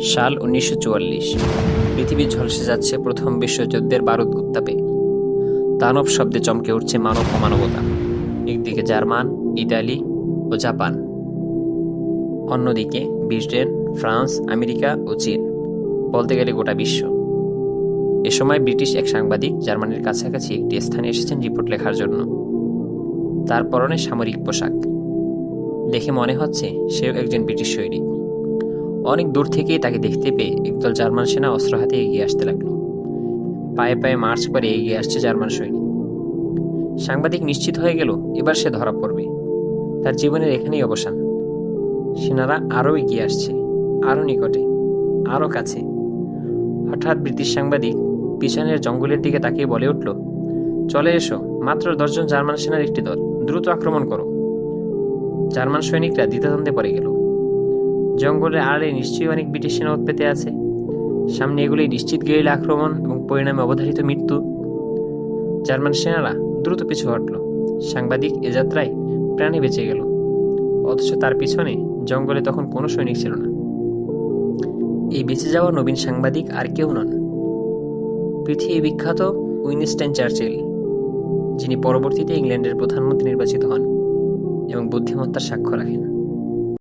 সাল উনিশশো চুয়াল্লিশ। পৃথিবী ঝলসে যাচ্ছে প্রথম বিশ্বযুদ্ধের বারুদ উত্তাপে দানব শব্দে চমকে উঠছে মানব ও মানবতা। একদিকে জার্মান, ইতালি ও জাপান। অন্যদিকে ব্রিটেন, ফ্রান্স, আমেরিকা ও চীন। বলতে গেলে গোটা বিশ্ব। এ সময় ব্রিটিশ এক সাংবাদিক জার্মানির কাছাকাছি একটি স্থানে এসেছেন রিপোর্ট লেখার জন্য। তার পরনে সামরিক পোশাক। দেখে মনে হচ্ছে সেও একজন ব্রিটিশ সৈনিক। অনেক দূর থেকেই তাকে দেখতে পেয়ে একদল জার্মান সেনা অস্ত্র হাতে এগিয়ে আসতে লাগল। পায়ে পায়ে মার্চ করে এগিয়ে আসছে জার্মান সৈনিক। সাংবাদিক নিশ্চিত হয়ে গেল, এবার সে ধরা পড়বে। তার জীবনের এখানেই অবসান। সেনারা আরও এগিয়ে আসছে, আরও নিকটে, আরও কাছে। হঠাৎ ব্রিটিশ সাংবাদিক পিছনের জঙ্গলের দিকে তাকিয়ে বলে উঠল, চলে এসো, মাত্র দশজন জার্মান সেনার একটি দল, দ্রুত আক্রমণ করো। জার্মান সৈনিকরা দ্বিধাদ্বন্দ্বে পড়ে গেল। জঙ্গলের আড়ে নিশ্চয়ই অনেক ব্রিটিশ সেনা পেতে আছে। সামনে এগুলি নিশ্চিত গেরিলা আক্রমণ এবং পরিণামে অবধারিত মৃত্যু। জার্মান সেনারা দ্রুত পিছু হটল। সাংবাদিক এ যাত্রায় প্রাণে বেঁচে গেল। অথচ তার পিছনে জঙ্গলে তখন কোনো সৈনিক ছিল না। এই বেঁচে যাওয়া নবীন সাংবাদিক আর কেউ নন। পৃথিবী বিখ্যাত উইনস্টাইন চার্চিল, যিনি পরবর্তীতে ইংল্যান্ডের প্রধানমন্ত্রী নির্বাচিত হন এবং বুদ্ধিমত্তার সাক্ষ্য রাখেন।